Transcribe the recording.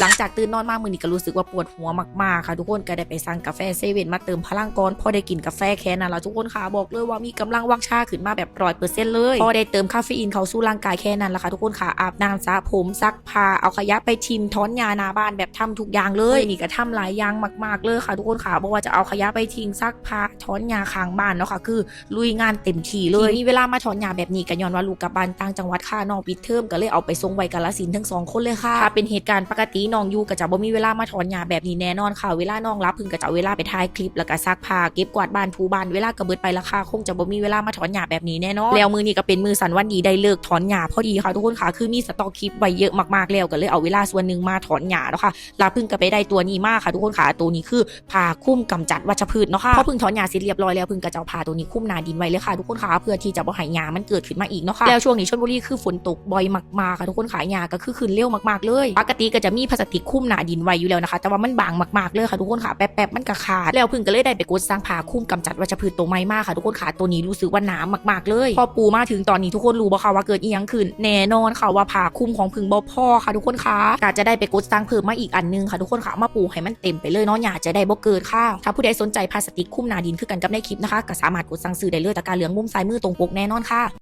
หลังจากตื่นนอนมามือนี้ก็รู้สึกว่าปวดหัวมากๆค่ะทุกคนก็ได้ไปสั่งกาแฟเซเว่นมาเติมพลังก่อนพอได้กินกาแฟแค่นั้นแล้วทุกคนค่ะบอกเลยว่ามีกำลังวังชาขึ้นมาแบบร้อยเปอร์เซ็นต์เลยพอได้เติมคาเฟอีนเข้าสู่ร่างกายแค่นั้นละค่ะทุกคนค่ะอาบน้ำสระผมซักผ้าเอาขยะไปทิมถอนหญ้านาบ้านแบบทำทุกอย่างเลยนี่ก็ทำหลายอย่างมากๆเลยค่ะ ทุกคนค่ะบอกว่าจะเอาขยะไปทิ้งซักผ้าถอนหญ้าข้างบ้านเนาะค่ะคือลุยงานเต็มที่เลยมีเวลามาถอนหญ้าแบบนี้ก็ย้อนว่าลูกกับบ้านต่างจังหวัดค่ะนองปิดเทอมก็เลยเอาไปส่งไว้กาลสินทั้งสองคนเลยค่ะเป็นเหตุการณ์ปกติน้องอยู่ก็จะบ่มีเวลามาถอนหญ้าแบบนี้แน่นอนค่ะ เวลาน้องรับพึ่งก็จะเวลาไปถ่ายคลิปแล้วก็ซักผ้าเก็บกวาดบ้านถูบ้านเวลาก็เบิดไปราคาคงจะบ่มีเวลามาถอนหญ้าแบบนี้แน่นอนแล้วมือนี้ก็เป็นมือสันวันดีได้เลิกถอนหญ้าพอดีค่ะทุกคนค่ะคือมีสต็อกคลิปไว้เยอะมากๆแล้วก็เลยเอาเวลาส่วนหนึ่งมาถอนหญ้าเนาะค่ะลาพึ่งก็ไปได้ตัวนี้มากค่ะ ทุกคนค่ะตัวนี้คือผ้าคุ้มกำจัดวัชพืชเนาะค่ะพอพึ่งถอนหญ้าเสร็จเรียบร้อยแล้วพึ่งก็จะเอาผ้าตัวนี้คุ้มนาดินไว้เลยค่ะทุกคนค่ะเพื่อที่จะบ่ให้หญ้ามันเกิดขึ้นมาอีกเนาะค่ะแล้วช่วงนี้ชลบุรีคือฝนตกบ่อยมากๆค่ะทุกคนค่ะหญ้าก็คือขึ้นเร็วมากๆเลย ปกติก็จะมีพลาสติกคุ้มหนาดินไว้อยู่แล้วนะคะ แต่ว่ามันบางมากๆเลยค่ะทุกคนค่ะแป๊บๆมันก็ขาดแล้วพึ่งก็เลยได้ไปกดสร้างผาคุ้มกำจัดวัชพืชตัวใหม่มากค่ะทุกคนค่ะตัวนี้รู้สึกว่าหนามากๆ เลย พอปูมาถึงตอนนี้ทุกคนรู้บ่คะว่าเกิดอีหยังขึ้นแน่นอนค่ะว่าผาคุ้มของพึ่งบ่พอค่ะทุกคนค่ะก็จะได้ไปกดสร้างเพิ่มมาอีกอันนึงค่ะทุกคนค่ะมาปูให้มันเต็มไปเลยเนาะหญ้าจะได้บ่เกิดค่ะถ้าผู้ใดสนใจพลาสติกคุ้มหนาดินคือกันกับในคลิปนะคะก็สามารถกดสั่งซื้อได้เลยตะกร้าเหลืองมุมซ้ายมือตรงปกแน่นอนค่ะ